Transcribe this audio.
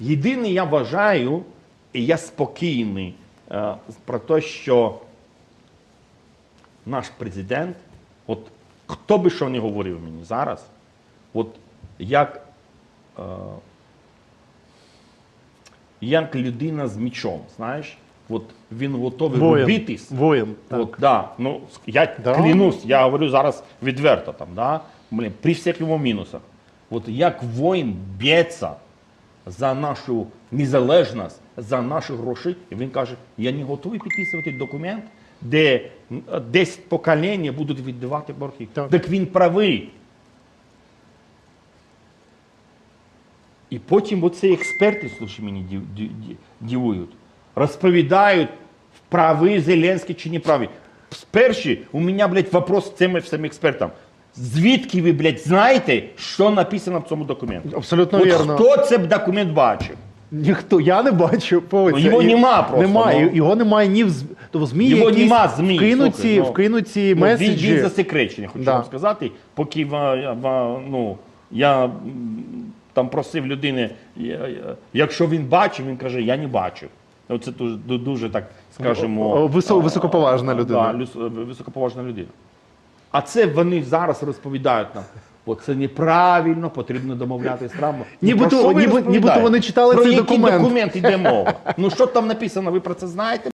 Єдине, я вважаю, і я спокійний е, про те, що наш президент, от хто би що не говорив мені зараз, от як, е, як людина з мічом, знаєш, от він готовий Воїн. битись. Воїн. Так. От, да, ну, я Да. клянусь, я говорю зараз відверто там, да, блин, при всіх його мінусах. От як воїн б'ється за нашу незалежність, за наші гроші, і він каже, я не готовий підписувати документ, де 10 покоління будуть віддавати борги. Так. Так він правий. І потім оці експерти, слушай, мені див- див- див- дивують, розповідають, правий Зеленський чи не правий. Перший, у мене, блядь, вопрос цим всім експертам. Звідки ви, блядь, знаєте, що написано в цьому документі? Абсолютно От вірно. Хто цей документ бачив? Ніхто, я не бачу. Ну, його нема просто, Немає, ну. його немає ні в, з- то в ЗМІ Його якісь нема ЗМІ, вкинуті, слухай, ну. вкинуті Ну, він, меседжі. він засекречений, хочу Да. вам сказати. Поки ва- ва- ну, я м, там просив людини, я- я- якщо він бачив, він каже, я не бачив. Це дуже, дуже так, скажімо. Висо- високоповажна людина. Да, люс- високоповажна людина. А це вони зараз розповідають нам. Бо це неправильно, потрібно домовлятися з Трампом. Нібито- про ніби- нібито вони читали про цей який документ. документ іде мова? Ну що там написано, ви про це знаєте?